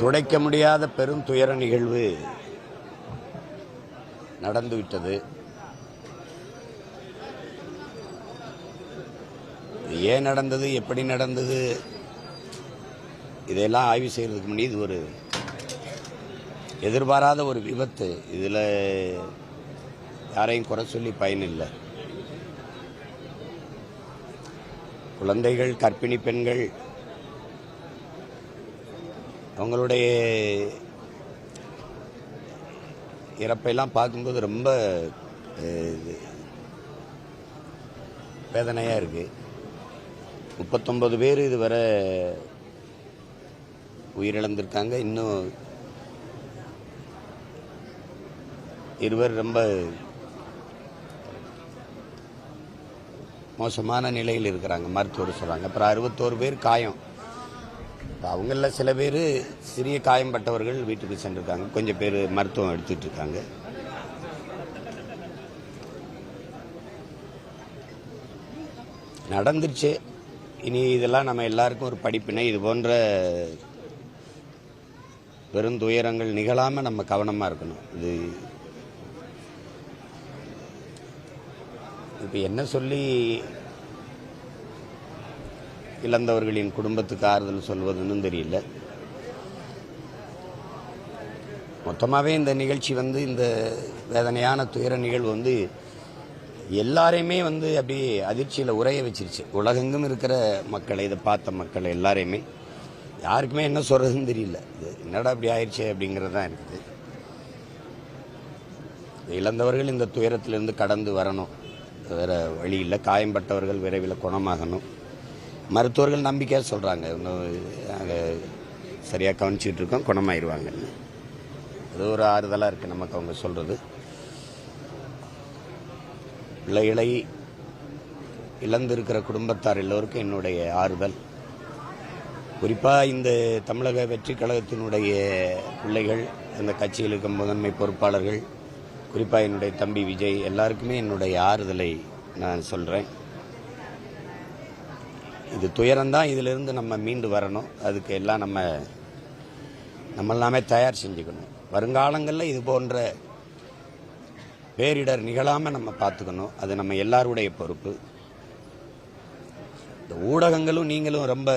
துடைக்க முடியாத பெரும் துயர நிகழ்வு நடந்துவிட்டது. ஏன் நடந்தது? எப்படி நடந்தது? இதையெல்லாம் ஆய்வு செய்யறதுக்கு முன்னாடி இது ஒரு எதிர்பாராத ஒரு விபத்து. இதில் யாரையும் குறை சொல்லி பயனில்லை. குழந்தைகள் கர்ப்பிணி பெண்கள் அவங்களுடைய இறப்பையெல்லாம் பார்க்கும்போது ரொம்ப இது வேதனையாக இருக்குது முப்பத்தொன்பது பேர் இதுவரை உயிரிழந்திருக்காங்க. இன்னும் இருவர் ரொம்ப மோசமான நிலையில் இருக்கிறாங்க மருத்துவர் சொல்கிறாங்க அப்புறம் அறுபத்தோரு பேர் காயம். அவங்களில் சில பேர் சிறிய காயம்பட்டவர்கள் வீட்டுக்கு சென்றிருக்காங்க. கொஞ்சம் பேர் மருத்துவம் எடுத்துகிட்டு இருக்காங்க. நடந்துருச்சு. இனி இதெல்லாம் நம்ம எல்லாருக்கும் ஒரு படிப்பினை. இது போன்ற பெருந்துயரங்கள் நிகழாமல் நம்ம கவனமாக இருக்கணும். இது இப்போ என்ன சொல்லி இழந்தவர்களின் குடும்பத்துக்கு ஆறுதல் சொல்வதுன்னு தெரியல. மொத்தமாகவே இந்த நிகழ்ச்சி வந்து இந்த வேதனையான துயர நிகழ்வு வந்து எல்லாரையுமே வந்து அப்படியே அதிர்ச்சியில் உரைய வச்சிருச்சு. உலகெங்கும் இருக்கிற மக்களை இதை பார்த்த மக்கள் எல்லாரையுமே. யாருக்குமே என்ன சொல்கிறதுன்னு தெரியல. இது என்னடா அப்படி ஆயிடுச்சு அப்படிங்கிறது தான் இருக்குது. இழந்தவர்கள் இந்த துயரத்திலிருந்து கடந்து வரணும். வேறு வழி இல்லை. காயம்பட்டவர்கள் விரைவில் குணமாகணும். மருத்துவர்கள் நம்பிக்கையாக சொல்கிறாங்க இன்னும் நாங்கள் சரியாக கவனிச்சிக்கிட்டு இருக்கோம். குணமாயிருவாங்கன்னு அது ஒரு ஆறுதலாக இருக்குது நமக்கு அவங்க சொல்கிறது பிள்ளைகளை இழந்திருக்கிற குடும்பத்தார் எல்லோருக்கும் என்னுடைய ஆறுதல். குறிப்பாக இந்த தமிழக வெற்றி கழகத்தினுடைய பிள்ளைகள் அந்த கட்சியில் இருக்கும் முதன்மை பொறுப்பாளர்கள் குறிப்பாக என்னுடைய தம்பி விஜய் எல்லாருக்குமே என்னுடைய ஆறுதலை நான் சொல்கிறேன் இது துயரம்தான் இதிலிருந்து நம்ம மீண்டு வரணும். அதுக்கு எல்லாம் நம்ம நம்ம எல்லாமே தயார் செஞ்சுக்கணும். வருங்காலங்களில் இது போன்ற பேரிடர் நிகழாமல் நம்ம பார்த்துக்கணும். அது நம்ம எல்லாருடைய பொறுப்பு. இந்த ஊடகங்களும் நீங்களும் ரொம்ப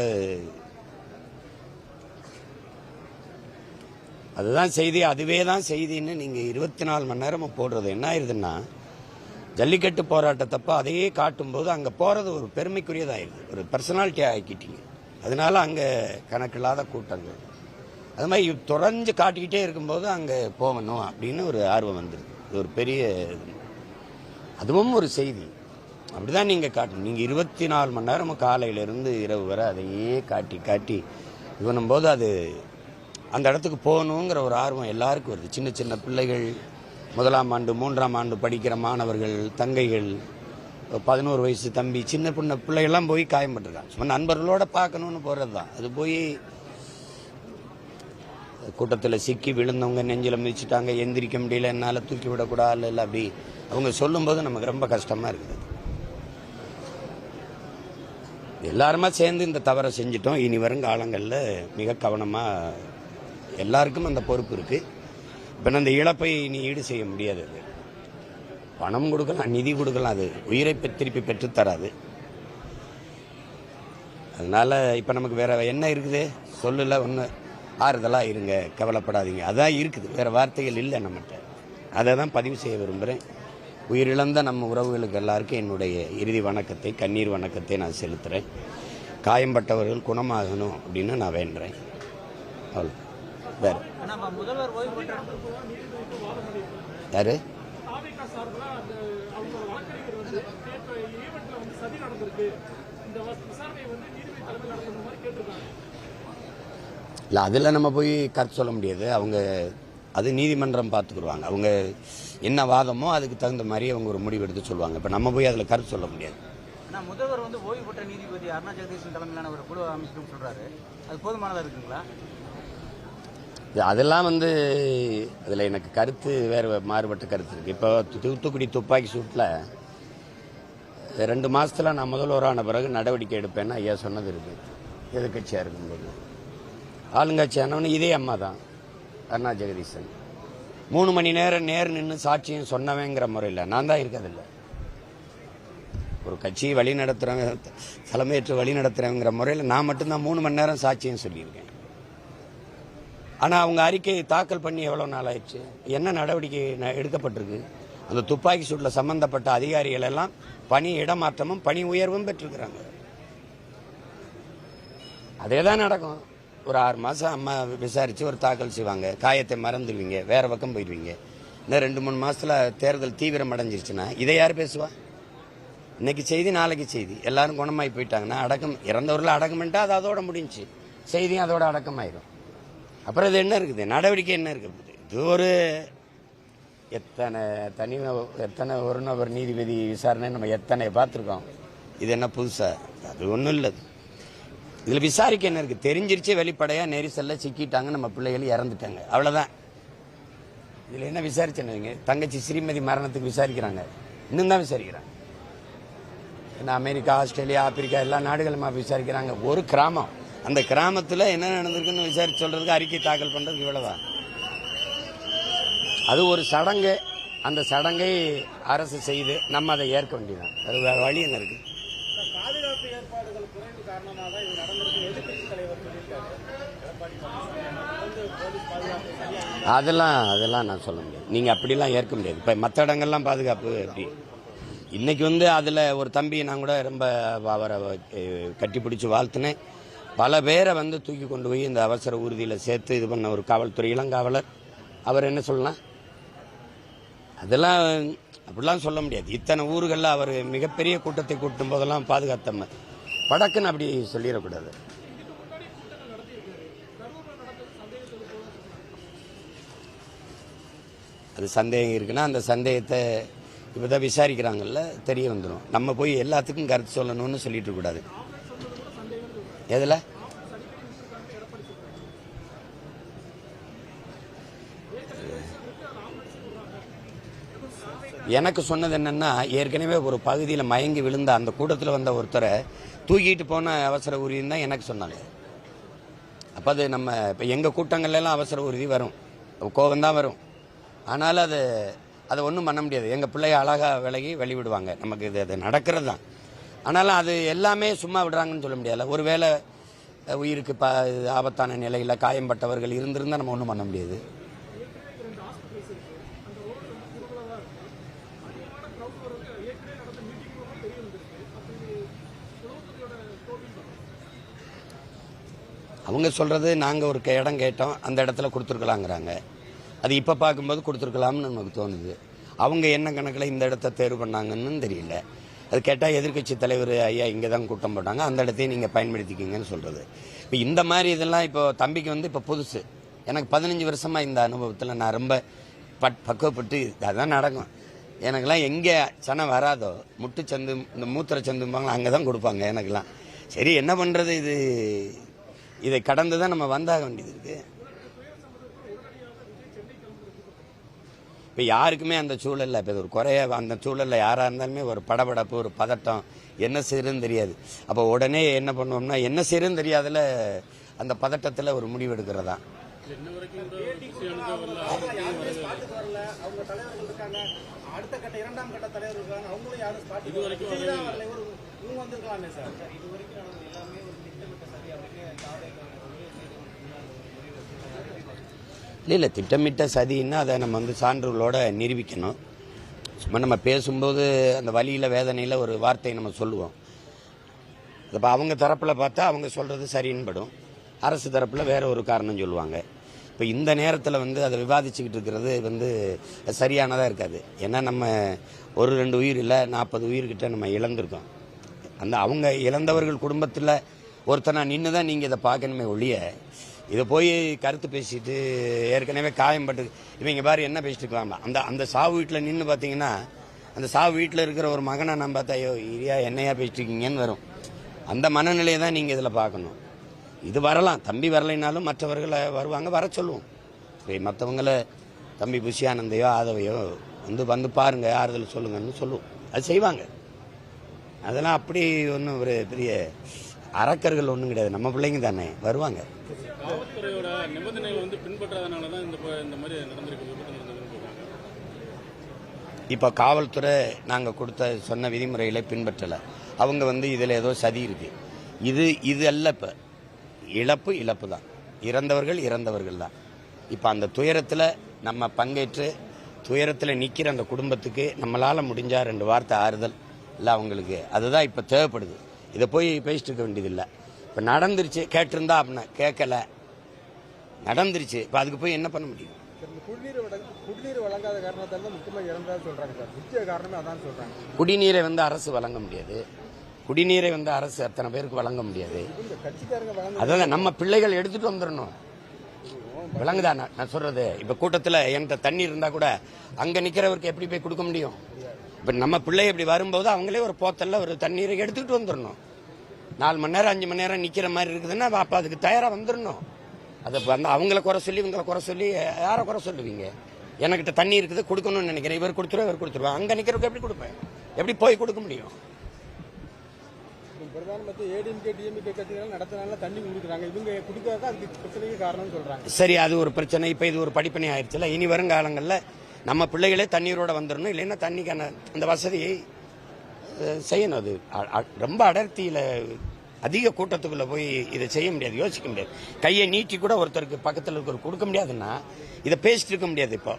அதுதான் செய்தி அதுவே தான் செய்தின்னு நீங்கள் இருபத்தி நாலு மணி நேரமும் போடுறது. என்ன ஆயிடுதுன்னா ஜல்லிக்கட்டு போராட்டத்தப்போ அதையே காட்டும்போது அங்கே போகிறது ஒரு பெருமைக்குரியதாகிடுது ஒரு பர்சனாலிட்டி ஆக்கிட்டீங்க. அதனால அங்கே கணக்கில்லாத கூட்டங்கள். அது மாதிரி தொடர்ந்து காட்டிக்கிட்டே இருக்கும்போது அங்கே போகணும் அப்படின்னு ஒரு ஆர்வம் வந்துடுது இது ஒரு பெரிய இது. அதுவும் ஒரு செய்தி. அப்படிதான் நீங்கள் காட்டணும். நீங்கள் இருபத்தி நாலு மணி நேரம் காலையிலேருந்து இரவு வரை அதையே காட்டி காட்டி இது பண்ணும்போது அது அந்த இடத்துக்கு போகணுங்கிற ஒரு ஆர்வம் எல்லாருக்கும் வருது. சின்ன சின்ன பிள்ளைகள் முதலாம் ஆண்டு மூன்றாம் ஆண்டு படிக்கிற மாணவர்கள் தங்கைகள் பதினோரு வயசு தம்பி சின்ன பின்ன பிள்ளைகள்லாம் போய் காயம்பட்டுருக்காங்க சும்மா நண்பர்களோட பார்க்கணும்னு போகிறது தான். அது போய் கூட்டத்தில் சிக்கி விழுந்தவங்க நெஞ்சில் மிதிச்சிட்டாங்க எந்திரிக்க முடியல என்னால் தூக்கி விடக்கூடாது இல்லை அப்படி அவங்க சொல்லும்போது நமக்கு ரொம்ப கஷ்டமாக இருக்குது. எல்லாருமா சேர்ந்து இந்த தவறை செஞ்சிட்டோம். இனி வரும் காலங்களில் மிக கவனமாக எல்லாருக்கும் அந்த பொறுப்பு இருக்குது இப்போ அந்த இழப்பை நீ ஈடு செய்ய முடியாது அது. பணம் கொடுக்கலாம் நிதி கொடுக்கலாம் அது உயிரை திருப்பி பெற்றுத்தராது அதனால இப்போ நமக்கு வேற என்ன இருக்குது? சொல்லல ஒன்று ஆறுதலாக இருங்க கவலைப்படாதீங்க. அதான் இருக்குது. வேற வார்த்தைகள் இல்லை நம்மகிட்ட. அதை தான் பதிவு செய்ய விரும்புகிறேன் உயிரிழந்த நம்ம உறவுகளுக்கு எல்லாருக்கும் என்னுடைய இறுதி வணக்கத்தை கண்ணீர் வணக்கத்தை நான் செலுத்துகிறேன் காயம்பட்டவர்கள் குணமாகணும் அப்படின்னு நான் வேண்டுறேன். அவ்வளோ வேறு. யார்? இல்லை அதில் நம்ம போய் கருத்து சொல்ல முடியாது. அவங்க அது நீதிமன்றம் பார்த்துக்குருவாங்க. அவங்க என்ன வாதமோ அதுக்கு தகுந்த மாதிரி அவங்க ஒரு முடிவு எடுத்து சொல்லுவாங்க. இப்போ நம்ம போய் அதில் கருத்து சொல்ல முடியாது. ஆனால் முதல்வர் வந்து ஓய்வு பெற்ற நீதிபதி அருணா ஜெகதீஷன் தலைமையிலான ஒரு குழு அமைச்சிருன்னு சொல்கிறாரு அது போதுமானதாக இருக்குங்களா? அதெல்லாம் வந்து அதில் எனக்கு கருத்து வேறு மாறுபட்ட கருத்து இருக்குது இப்போ தூத்துக்குடி துப்பாக்கி சூட்டில் ரெண்டு மாதத்தில் நான் முதல்வரான பிறகு நடவடிக்கை எடுப்பேன்னு ஐயா சொன்னது இருக்குது எதிர்கட்சியாக இருக்கும்போது. ஆளுங்கட்சியானவனு இதே அம்மா தான் அருணா ஜெகதீசன். மூணு மணி நேரம் நேர் நின்று சாட்சியம் சொன்னவேங்கிற முறையில் நான் தான் இருக்கிறதில்ல ஒரு கட்சியை வழி நடத்துகிறவங்க தலைமையேற்று வழி நடத்துகிறவங்கிற முறையில் நான் மட்டும்தான் மூணு மணி நேரம் சாட்சியம் சொல்லியிருக்கேன். ஆனால் அவங்க அறிக்கையை தாக்கல் பண்ணி எவ்வளோ நாள் ஆயிடுச்சு? என்ன நடவடிக்கை ந- எடுக்கப்பட்டிருக்கு? அந்த துப்பாக்கி சூட்டில் சம்பந்தப்பட்ட அதிகாரிகள் எல்லாம் பணி இடமாற்றமும் பணி உயர்வும் பெற்றிருக்கிறாங்க. அதே தான் நடக்கும். ஒரு ஆறு மாதம் அம்மா விசாரித்து ஒரு தாக்கல் செய்வாங்க. காயத்தை மறந்துடுவீங்க வேறு பக்கம் போயிடுவீங்க. இன்னும் ரெண்டு மூணு மாதத்தில் தேர்தல் தீவிரம் அடைஞ்சிருச்சுன்னா இதை யார் பேசுவா? இன்னைக்கு செய்தி நாளைக்கு செய்தி. எல்லாரும் குணமாகி போயிட்டாங்கன்னா அடக்கம் இறந்தவரில் அடக்கம் பண்ணிட்டா அது அதோட முடிஞ்சுச்சு. செய்தியும் அதோட அடக்கமாயிடும் அப்புறம் இது என்ன இருக்குது? நடவடிக்கை என்ன இருக்குது? இது ஒரு எத்தனை தனி எத்தனை ஒரு நபர் நீதிபதி விசாரணை நம்ம எத்தனை பார்த்துருக்கோம். இது என்ன புதுசாக அது ஒன்றும் இல்லை. இதில் விசாரிக்க என்ன இருக்குது தெரிஞ்சிருச்சே வெளிப்படையாக நெரிசலில் சிக்கிட்டாங்க நம்ம பிள்ளைகள் இறந்துட்டாங்க. அவ்வளோதான் இதில் என்ன விசாரிச்சுன்னு தங்கச்சி ஸ்ரீமதி மரணத்துக்கு விசாரிக்கிறாங்க. இன்னும் தான் விசாரிக்கிறாங்க. என்ன அமெரிக்கா ஆஸ்திரேலியா ஆப்பிரிக்கா எல்லா நாடுகளுமா விசாரிக்கிறாங்க. ஒரு கிராமம். அந்த கிராமத்தில் என்ன நடந்திருக்குன்னு விசாரிச்சு சொல்றதுக்கு அறிக்கை தாக்கல் பண்றதுக்கு இவ்வளவுதான். அது ஒரு சடங்கு. அந்த சடங்கை அரசு செய்து நம்ம அதை ஏற்க வேண்டியதான் அது வேற வழி என்ன இருக்கு? தான் அதெல்லாம் அதெல்லாம் நான் சொல்ல முடியாது. நீங்கள் அப்படிலாம் ஏற்க முடியாது. இப்போ மற்ற இடங்கள்லாம் பாதுகாப்பு எப்படி? இன்னைக்கு வந்து அதில் ஒரு தம்பி நான் கூட ரொம்ப அவரை கட்டி பிடிச்சி வாழ்த்தினேன். பல பேரை வந்து தூக்கி கொண்டு போய் இந்த அவசர ஊர்தியில் சேர்த்து இது பண்ண ஒரு காவல்துறை இளங்காவலர். அவர் என்ன சொல்லலாம்? அதெல்லாம் அப்படிலாம் சொல்ல முடியாது. இத்தனை ஊர்களில் அவர் மிகப்பெரிய கூட்டத்தை கூட்டும் போதெல்லாம் பாதுகாத்தம்ம. படக்குன்னு அப்படி சொல்லிடக்கூடாது. அது சந்தேகம் இருக்குன்னா அந்த சந்தேகத்தை இப்போ தான் விசாரிக்கிறாங்கல்ல தெரிய வந்துடும் நம்ம போய் எல்லாத்துக்கும் கருத்து சொல்லணும்னு சொல்லிட்டு இருக்கக்கூடாது. எதில்? எனக்கு சொன்னது என்னன்னா ஏற்கனவே ஒரு பகுதியில் மயங்கி விழுந்த அந்த கூட்டத்தில் வந்த ஒருத்தரை தூக்கிட்டு போன அவசர ஊர்தின்னு தான் எனக்கு சொன்னாங்க. அப்போ அது நம்ம இப்போ எங்கள் கூட்டங்கள்லாம் அவசர உறுதி வரும். கோபம் தான் வரும். ஆனாலும் அது அதை ஒன்றும் பண்ண முடியாது. எங்கள் பிள்ளைய அழகாக விலகி வெளிவிடுவாங்க நமக்கு இது அது நடக்கிறது தான். ஆனாலும் அது எல்லாமே சும்மா விடுறாங்கன்னு சொல்ல முடியாது ஒருவேளை உயிருக்கு ப ஆபத்தான நிலையில் காயம்பட்டவர்கள் இருந்திருந்தால் நம்ம ஒன்றும் பண்ண முடியாது. அவங்க சொல்கிறது நாங்கள் ஒரு இடம் கேட்டோம். அந்த இடத்துல கொடுத்துருக்கலாங்கிறாங்க. அது இப்போ பார்க்கும்போது கொடுத்துருக்கலாம்னு நமக்கு தோணுது. அவங்க என்ன கணக்கில் இந்த இடத்த தேர்வு பண்ணாங்கன்னு தெரியல. அது கேட்டால் எதிர்க்கட்சி தலைவர் ஐயா இங்கே தான் கூட்டம் போட்டாங்க. அந்த இடத்தையும் நீங்கள் பயன்படுத்திக்கிங்கன்னு சொல்கிறது இப்போ இந்த மாதிரி இதெல்லாம் இப்போ தம்பிக்கு வந்து இப்போ புதுசு. எனக்கு பதினஞ்சு வருஷமாக இந்த அனுபவத்தில் நான் ரொம்ப பட் பக்குவப்பட்டு அதான் நடக்கும். எனக்கெல்லாம் எங்கே சனம் வராதோ முட்டுச்சந்து இந்த மூத்திர சந்தும்பாங்க அங்கே தான் கொடுப்பாங்க எனக்கெல்லாம். சரி என்ன பண்ணுறது இது? இதை கடந்து தான் நம்ம வந்தாக வேண்டியது இருக்குது இப்போ யாருக்குமே அந்த சூழல்ல இப்போ ஒரு குறைய அந்த சூழலில் யாராக இருந்தாலுமே ஒரு படபடப்பு ஒரு பதட்டம் என்ன செய்யறதுன்னு தெரியாது. அப்போ உடனே என்ன பண்ணுவோம்னா என்ன செய்யறதுன்னு தெரியாதுல அந்த பதட்டத்தில் ஒரு முடிவு எடுக்கிறதா. இல்லை இல்லை திட்டமிட்ட சதின்னா அதை நம்ம வந்து சான்றுகளோட நிரூபிக்கணும். சும்மா நம்ம பேசும்போது அந்த வழியில் வேதனையில் ஒரு வார்த்தையை நம்ம சொல்லுவோம். இப்போ அவங்க தரப்பில் பார்த்தா அவங்க சொல்கிறது சரின்னு படும் அரசு தரப்பில் வேற ஒரு காரணம் சொல்லுவாங்க. இப்போ இந்த நேரத்தில் வந்து அதை விவாதிச்சுக்கிட்டு இருக்கிறது வந்து சரியானதாக இருக்காது. ஏன்னா நம்ம ஒரு ரெண்டு உயிர் இல்லை நாற்பது உயிர்கிட்ட நம்ம இழந்திருக்கோம். அந்த அவங்க இழந்தவர்கள் குடும்பத்தில் ஒருத்தனா நின்று தான் நீங்கள் இதை பார்க்கணுமே ஒழிய இதை போய் கருத்து பேசிட்டு ஏற்கனவே காயம்பட்டு இவங்க பாரு என்ன பேசிட்டு இருக்காங்க அந்த அந்த சாவு வீட்டில் நின்று பார்த்தீங்கன்னா அந்த சாவு வீட்டில் இருக்கிற ஒரு மகனை நான் பார்த்தா ஐயோ இரியா என்னையா பேசிட்டு இருக்கீங்கன்னு வரும். அந்த மனநிலையை தான் நீங்கள் இதில் பார்க்கணும். இது வரலாம். தம்பி வரலைனாலும் மற்றவர்களை வருவாங்க வர சொல்லுவோம். சரி மற்றவங்களை தம்பி புஷியானந்தையோ ஆதவையோ வந்து வந்து பாருங்க ஆறுதல் சொல்லுங்கன்னு சொல்லுவோம். அது செய்வாங்க. அதெல்லாம் அப்படி ஒன்றும் ஒரு பெரிய அரக்கர்கள் ஒன்றும் கிடையாது. நம்ம பிள்ளைங்க தானே வருவாங்க. காவல்துறையோட நிபந்தனைகள் வந்து பின்பற்றாதனால தான் இந்த இந்த மாதிரி நடந்திருக்கு விபத்து இப்போ காவல்துறை நாங்கள் கொடுத்த சொன்ன விதிமுறைகளை பின்பற்றலை. அவங்க வந்து இதில் ஏதோ சதி இருக்கு. இது இது அல்ல இப்போ. இழப்பு இழப்பு தான். இறந்தவர்கள் இறந்தவர்கள் தான். இப்போ அந்த துயரத்தில் நம்ம பங்கேற்று துயரத்தில் நிற்கிற அந்த குடும்பத்துக்கு நம்மளால் முடிஞ்சால் ரெண்டு வார்த்தை ஆறுதல் இல்லை அவங்களுக்கு. அதுதான் இப்போ தேவைப்படுது. இதை போய் பேசிட்டு இருக்க வேண்டியதில்லை. இப்போ நடந்துருச்சு கேட்டிருந்தா அப்படின்னா கேட்கல. நடந்துருச்சு. இப்போ அதுக்கு போய் என்ன பண்ண முடியும்? குடிநீர் வந்து அரசு வழங்க முடியாது. குடிநீரை வந்து அரசு அத்தனை பேருக்கு வழங்க முடியாது. அதான் நம்ம பிள்ளைகள் எடுத்துட்டு வந்துடணும். விளங்குதா நான் நான் சொல்றது? இப்ப கூட்டத்துல என்கிட்ட தண்ணி இருந்தா கூட அங்க நிக்கிறவருக்கு எப்படி போய் கொடுக்க முடியும்? இப்ப நம்ம பிள்ளை இப்படி வரும்போது அவங்களே ஒரு போத்தல்ல ஒரு தண்ணீரை எடுத்துக்கிட்டு வந்துடணும். நாலு மணி நேரம் அஞ்சு மணி நேரம் நிக்கிற மாதிரி இருக்குதுன்னா அப்ப அதுக்கு தயாரா வந்துடணும் அதை வந்து அவங்கள குறை சொல்லி இவங்களை குறை சொல்லி யாரை குறை சொல்லுவீங்க? எனக்கிட்ட தண்ணி இருக்குது கொடுக்கணும்னு நினைக்கிறேன். இவர் கொடுத்துருவா இவர் கொடுத்துருவா. அங்க நிக்கிறவருக்கு எப்படி கொடுப்பேன்? எப்படி போய் கொடுக்க முடியும்? சரி அது ஒரு பிரச்சனை. இப்போ இது ஒரு படிப்பனை ஆயிடுச்சுல இனி வருங்காலங்களில் நம்ம பிள்ளைகளே தண்ணீரோட வந்துடணும் இல்லைன்னா தண்ணிக்கான அந்த வசதியை செய்யணும் அது. அ- ரொம்ப அடர்த்தியில் அதிக கூட்டத்துக்குள்ள போய் இதை செய்ய முடியாது யோசிக்க முடியாது. கையை நீட்டி கூட ஒருத்தருக்கு பக்கத்தில் இருக்கிற கொடுக்க முடியாதுன்னா இதை பேசிட்டு இருக்க முடியாது இப்போ.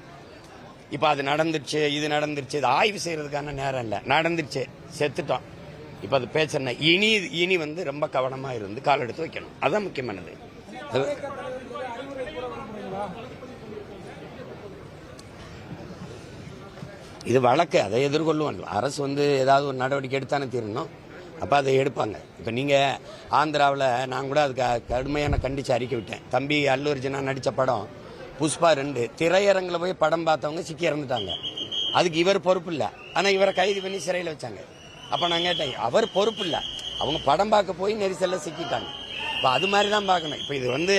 இப்போ அது நடந்துருச்சு இது நடந்துருச்சு இது ஆய்வு செய்கிறதுக்கான நேரம் இல்லை. நடந்துருச்சு செத்துட்டோம். இப்போ அது பேசுறேன் இனி இனி வந்து ரொம்ப கவனமாக இருந்து கால் எடுத்து வைக்கணும். அதுதான் முக்கியமானது. இது வழக்கு அதை எதிர்கொள்ளுவோம் அரசு வந்து ஏதாவது ஒரு நடவடிக்கை எடுத்தானே தீரணும். அப்போ அதை எடுப்பாங்க. இப்போ நீங்கள் ஆந்திராவில் நான் கூட அதுக்கு கடுமையான கண்டிச்சு அறிக்கை விட்டேன். தம்பி அல்லு அர்ஜுனா நடித்த படம் புஷ்பா ரெண்டு திரையரங்கில் போய் படம் பார்த்தவங்க சிக்கி இறந்துட்டாங்க. அதுக்கு இவர் பொறுப்பு இல்லை. ஆனால் இவரை கைது பண்ணி சிறையில் வச்சாங்க. அப்போ நான் கேட்டேன் அவர் பொறுப்பு இல்லை. அவங்க படம் பார்க்க போய் நெரிசலில் சிக்கிட்டாங்க. இப்போ அது மாதிரி தான் பார்க்கணும். இப்போ இது வந்து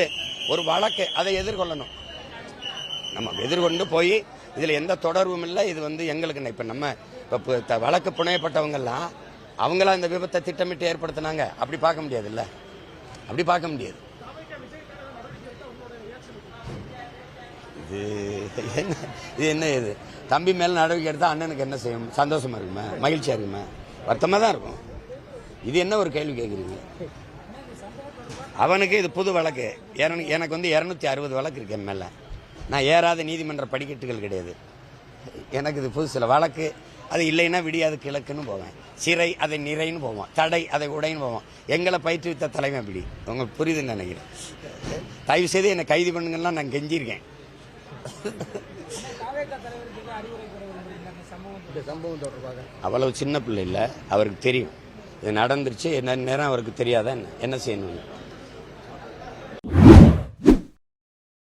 ஒரு வழக்கு அதை எதிர்கொள்ளணும். நம்ம எதிர்கொண்டு போய் இதில் எந்த தொடர்பும் இல்லை. இது வந்து எங்களுக்கு இப்போ நம்ம இப்போ வழக்கு புனையப்பட்டவங்கெல்லாம் அவங்களா இந்த விபத்தை திட்டமிட்டு ஏற்படுத்தினாங்க. அப்படி பார்க்க முடியாதுல்ல. அப்படி பார்க்க முடியாது. இது என்ன இது என்ன இது? தம்பி மேல் நடவடிக்கை எடுத்தால் அண்ணனுக்கு என்ன செய்யும்? சந்தோஷமாக இருக்குமா? மகிழ்ச்சியாக இருக்குமா? வருத்தமாக தான் இருக்கும். இது என்ன ஒரு கேள்வி கேட்குறீங்க? அவனுக்கு இது புது வழக்கு. எனக்கு எனக்கு வந்து இரநூத்தி அறுபது வழக்கு இருக்கு என் மேலே. நான் ஏறாத நீதிமன்ற படிக்கட்டுகள் கிடையாது. எனக்கு இது புது சில வழக்கு அது இல்லைன்னா விடியாது கிழக்குன்னு போவேன். சிறை அதை நிறைன்னு போவோம். தடை அதை உடைன்னு போவோம். எங்களை பயிற்றுவித்த தலைமை அப்படி. உங்களுக்கு புரியுதுன்னு நினைக்கிறேன். தயவு செய்து என்னை கைது பண்ணுங்கன்னா நான் கெஞ்சிருக்கேன் அவ்வளவு சின்ன பிள்ளை இல்லை. அவருக்கு தெரியும். இது நடந்துருச்சு. என்ன நேரம் அவருக்கு தெரியாதா என்ன? என்ன செய்யணும்